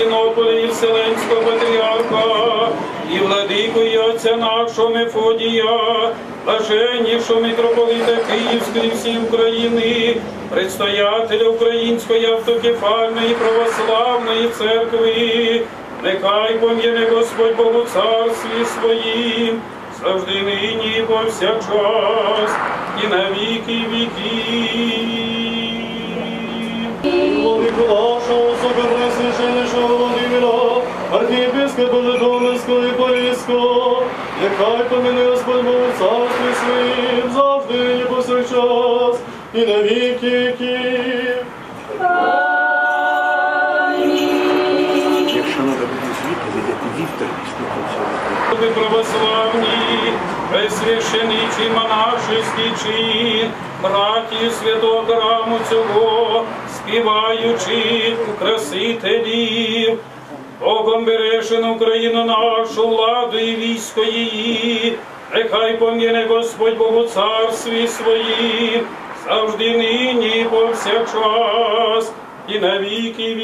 Константинополя і Вселенського патріарха, і владику і отця нашого Мефодія, блаженнішого митрополита Київської всієї України, предстоятеля Української автокефальної православної церкви, нехай пом'яне Господь Богу царстві своїм, завжди нині і повсякчас, і на віки віків. Владику супернайсвященнішого Володимира, архієпископа Житомирського і Поліського, нехай поміни Господь Бог царстві своїм, завжди і повсякчас, і на віки віків. Якщо треба буде звідти, видати вівтар і слухався. Православні, пресвященичі монашеський чин, браті святого храму цього, співаючи красителів, Богом бережен Україну нашу владу і військо її, нехай пом'яне Господь Бог у царстві своїм, завжди нині і повсякчас, і на віки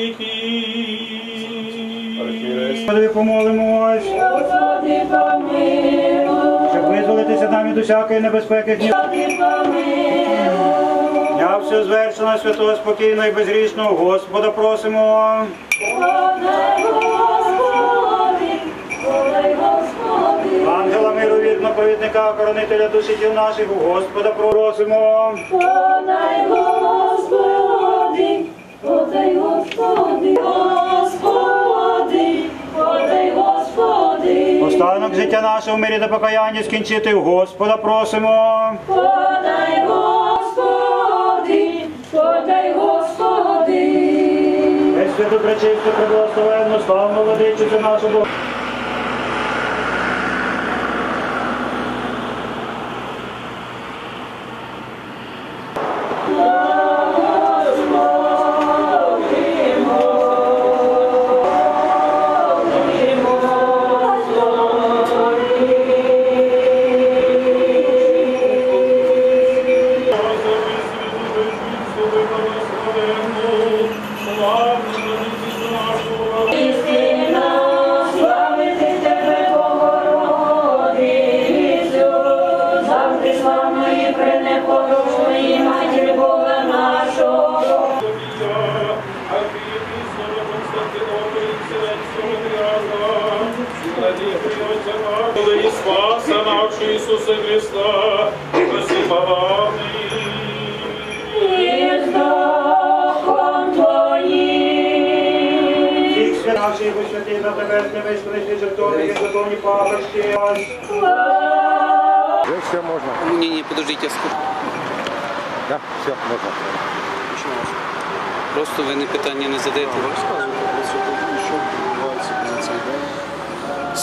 помолимось, Господи, помилуй, щоб визволитися нам від усякої небезпеки. Господи, помилуй, Все звершено, святого, спокійного і безгрішного Господа просимо. подай, Господи, подай, Господи, Ангела миру вірного провідника, охоронителя душі тіл наших, у Господа просимо. подай, Господи, подай, Господи, Господи, подай, Господи, Останок життя нашого в мирі та покаяння скінчити, у Господа просимо. подай, святу пречисту, преблагословенну, славну владичицю нашу Богу. І Спаса нашого Ісуса Христа, посіпаваний. І Духом Твоїм. Всіх свят наших святий на небесне виспорожні жертовники, законі папочки. Вже все можна. Ні, ні, подождіть, я скажу. Так, все, можна. Просто ви не питання не задаєте. Розказуйте про цю подію, що відбувається на цей день.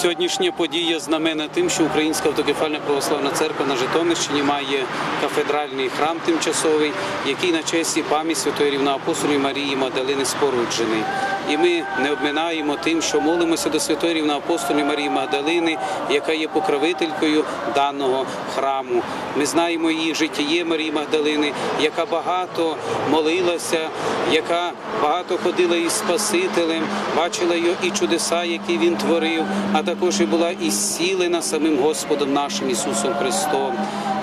Сьогоднішня подія знаменна тим, що Українська автокефальна православна церква на Житомирщині має кафедральний храм тимчасовий, який на честь і пам'ять святої рівноапостольної Марії Магдалини споруджений. І ми не обминаємо тим, що молимося до святої рівноапостольної Марії Магдалини, яка є покровителькою даного храму. Ми знаємо її життєє Марії Магдалини, яка багато молилася, яка багато ходила із Спасителем, бачила його і чудеса, які він творив, а також і була і самим Господом нашим Ісусом Христом.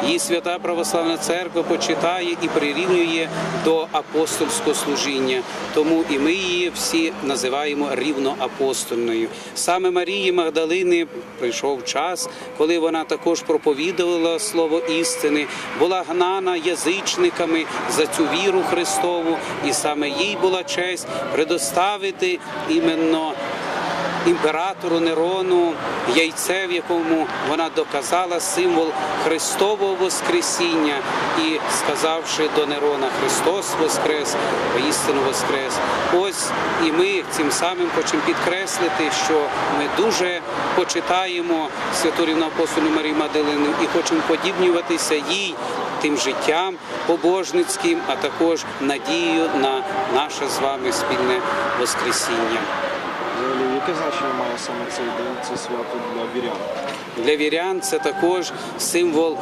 Її свята православна церква почитає і прирівнює до апостольського служіння. Тому і ми її всі називаємо рівноапостольною. Саме Марії Магдалини прийшов час, коли вона також проповідувала слово істини, була гнана язичниками за цю віру Христову, і саме їй була честь предоставити іменно імператору Нерону яйце, в якому вона доказала символ Христового Воскресіння і сказавши до Нерона Христос Воскрес, воістину Воскрес. Ось і ми цим самим хочемо підкреслити, що ми дуже почитаємо святу рівноапостольну Марію Магдалину і хочемо подібнюватися їй тим життям побожницьким, а також надією на наше з вами спільне Воскресіння. Яке значення має саме цей день, це свято для вірян? Для вірян це також символ,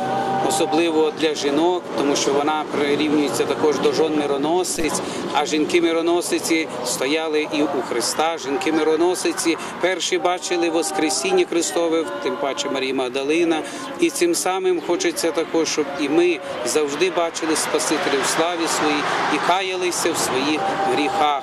особливо для жінок, тому що вона прирівнюється також до жон мироносиць. А жінки мироносиці стояли і у Христа. Жінки мироносиці перші бачили Воскресіння Христове, тим паче Марія Магдалина. І цим самим хочеться також, щоб і ми завжди бачили Спасителя в славі своїй і каялися в своїх гріхах.